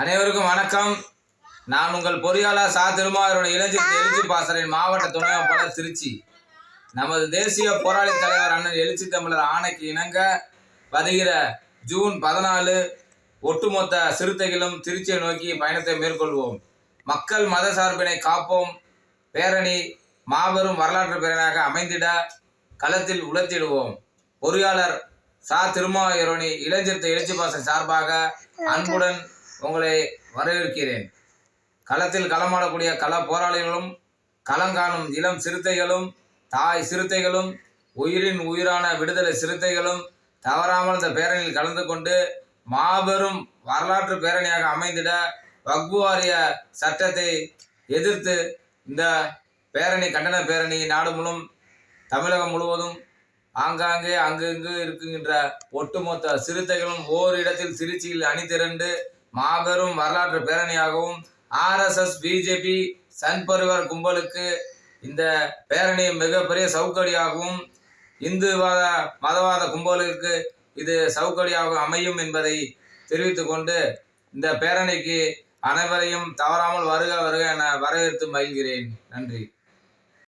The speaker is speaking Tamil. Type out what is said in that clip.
அனைவருக்கும் வணக்கம். நான் உங்கள் பொறியாளர் சா. திருமாவருடைய இளைஞர் எழுச்சி பாசறையின் மாவட்ட துணைப்பாளர் திருச்சி. நமது தேசிய போராளி தலைவர் அண்ணன் எழுச்சி தமிழர் ஆணைக்கு இணங்க வருகிற ஜூன் பதினாலு ஒட்டுமொத்த சிறுத்தைகளும் திருச்சியை நோக்கி பயணத்தை மேற்கொள்வோம். மக்கள் மத சார்பினை காப்போம். பேரணி மாபெரும் வரலாற்று பேரணியாக அமைந்திட களத்தில் உலர்த்திடுவோம். பொறியாளர் சா. திருமாவூரணி இளைஞர் எழுச்சி பாசன் சார்பாக அன்புடன் உங்களை வரவேற்கிறேன். களத்தில் களமாடக்கூடிய கள போராளிகளும் களங்காணும் இளம் சிறுத்தைகளும் தாய் சிறுத்தைகளும் உயிரின் உயிரான விடுதலை சிறுத்தைகளும் தவறாமல் இந்த பேரணியில் கலந்து கொண்டு மாபெரும் வரலாற்று பேரணியாக அமைந்திட வக்பு வாரிய சட்டத்தை எதிர்த்து இந்த பேரணி கண்டன பேரணி நாடு முழும் தமிழகம் முழுவதும் ஆங்காங்கே அங்கங்கு இருக்கின்ற ஒட்டுமொத்த சிறுத்தைகளும் ஓரிடத்தில் திருச்சியில் அணி திரண்டு மாபெரும் வரலாற்று பேரணியாகவும் ஆர்எஸ்எஸ் பிஜேபி சன் பரிவார் கும்பலுக்கு இந்த பேரணி மிகப்பெரிய சவுக்கடியாகவும் இந்துவாத மதவாத கும்பலுக்கு இது சவுக்கடியாக அமையும் என்பதை தெரிவித்து கொண்டு இந்த பேரணிக்கு அனைவரையும் தவறாமல் வருக வருக என வரவேற்று மகிழ்கிறேன். நன்றி.